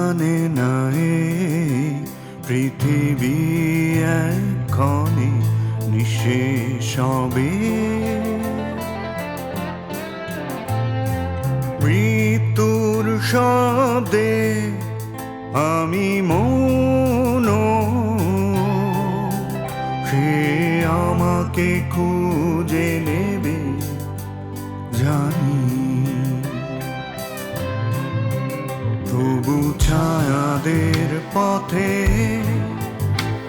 জানে না পৃথিবী এক্ষণে নিঃশেষ হবে। মৃত্যুর শব্দে আমি মৌন সে আমাকে খুঁজে তবু ছায়াদের পথে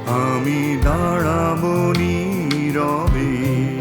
আমি দাঁড়াবো নীরবে। জানালার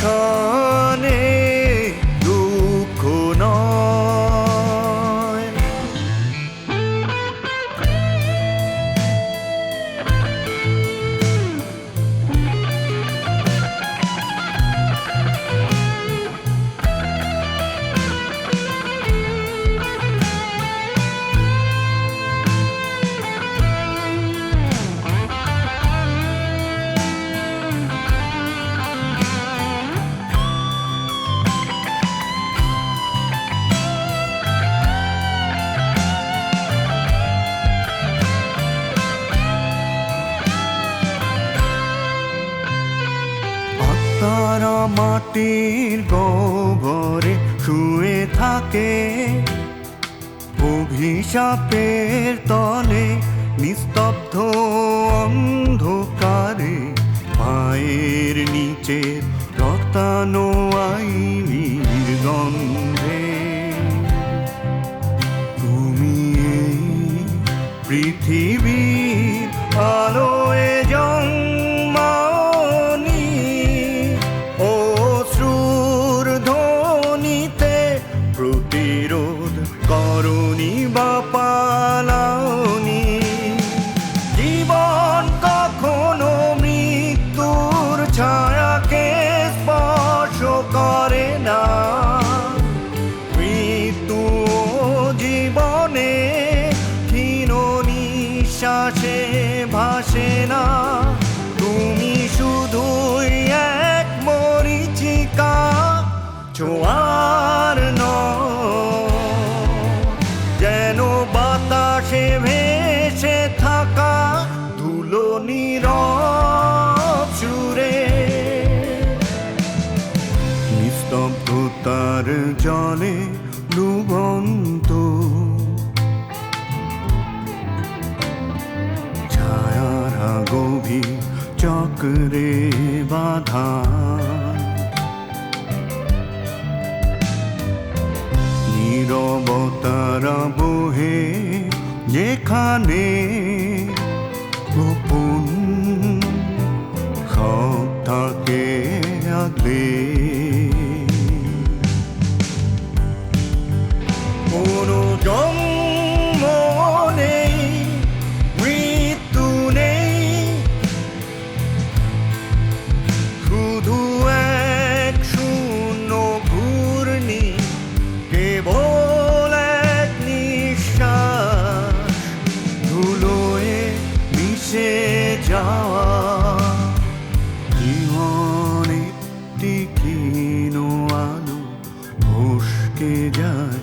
call. মাটির গহ্বরে শুয়ে থাকে। অভিশাপের তলে নিস্তব্ধ অন্ধকারে পায়ের নিচে রক্তানো আইনির গন্ধে তুমি এই না, তুমি শুধুই এক মরিচিকা ছোঁয়ার ন যেন বাতাসে ভেসে থাকা ধুলো নীরব সুরে। নিস্তব্ধতার জলে গভীর চক্রে বাধা নিরবতার বহে যেখানে যাওয়া। জীবন আলো যায়।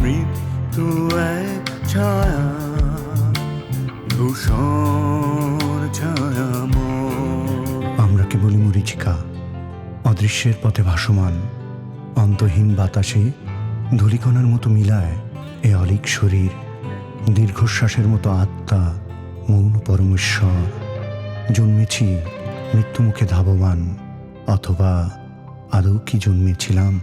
মৃত্যু ছায়া। মরিচিকা, অদৃশ্যের পথে ভাসমান। অন্তহীন বাতাসে ধূলিকণার মতো মিলায় এ অলিক শরীর। দীর্ঘশ্বাসের মতো আত্মা মৌন পরমেশ্বর জন্মেছি মৃত্যুমুখে ধাবমান অথবা আদৌ কি জন্মেছিলাম?